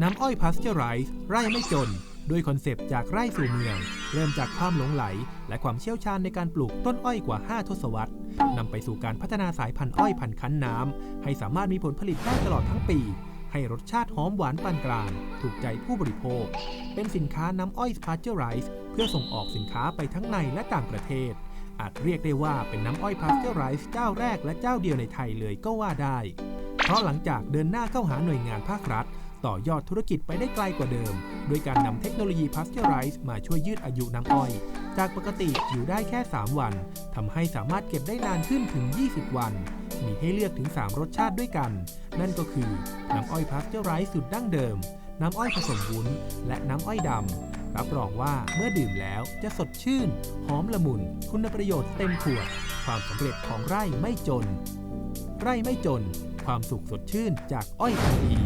น้ำอ้อยพาสเจอไรส์ไร่ไม่จน ด้วยคอนเซปต์จากไร่สู่เมือง เริ่มจากความหลงไหล และความเชี่ยวชาญในการปลูกต้นอ้อยกว่า 5 ทศวรรษนำไปสู่การพัฒนาสายพันธุ์อ้อยพันธุ์คั้นน้ำ ให้สามารถมีผลผลิตได้ตลอดทั้งปี ให้รสชาติหอมหวานปานกลาง ถูกใจผู้บริโภค เป็นสินค้าน้ำอ้อยพาสเจอไรส์เพื่อส่งออกสินค้าไปทั้งในและต่างประเทศ อาจเรียกได้ว่าเป็นน้ำอ้อยพาสเจอไรส์เจ้าแรกและเจ้าเดียวในไทยเลยก็ว่าได้ เพราะหลังจากเดินหน้าเข้าหาหน่วยงานภาครัฐ ต่อยอดธุรกิจไปได้ไกลกว่าเดิมโดยการนำเทคโนโลยี Pasteurize มาช่วยยืดอายุน้ำอ้อย จากปกติอยู่ได้แค่ 3 วันทำให้สามารถเก็บได้นานขึ้นถึง 20 วัน มีให้เลือกถึง 3 รสชาติด้วยกัน นั่นก็คือ น้ำอ้อย Pasteurize สูตรดั้งเดิม น้ำอ้อยผสมวุ้น และน้ำอ้อยดำรับรองว่าเมื่อดื่มแล้วจะสดชื่น หอมละมุน คุณประโยชน์เต็มขวด ความสำเร็จของไร่ไม่จน ไร่ไม่จน ความสุขสดชื่นจากอ้อยพันธุ์ดี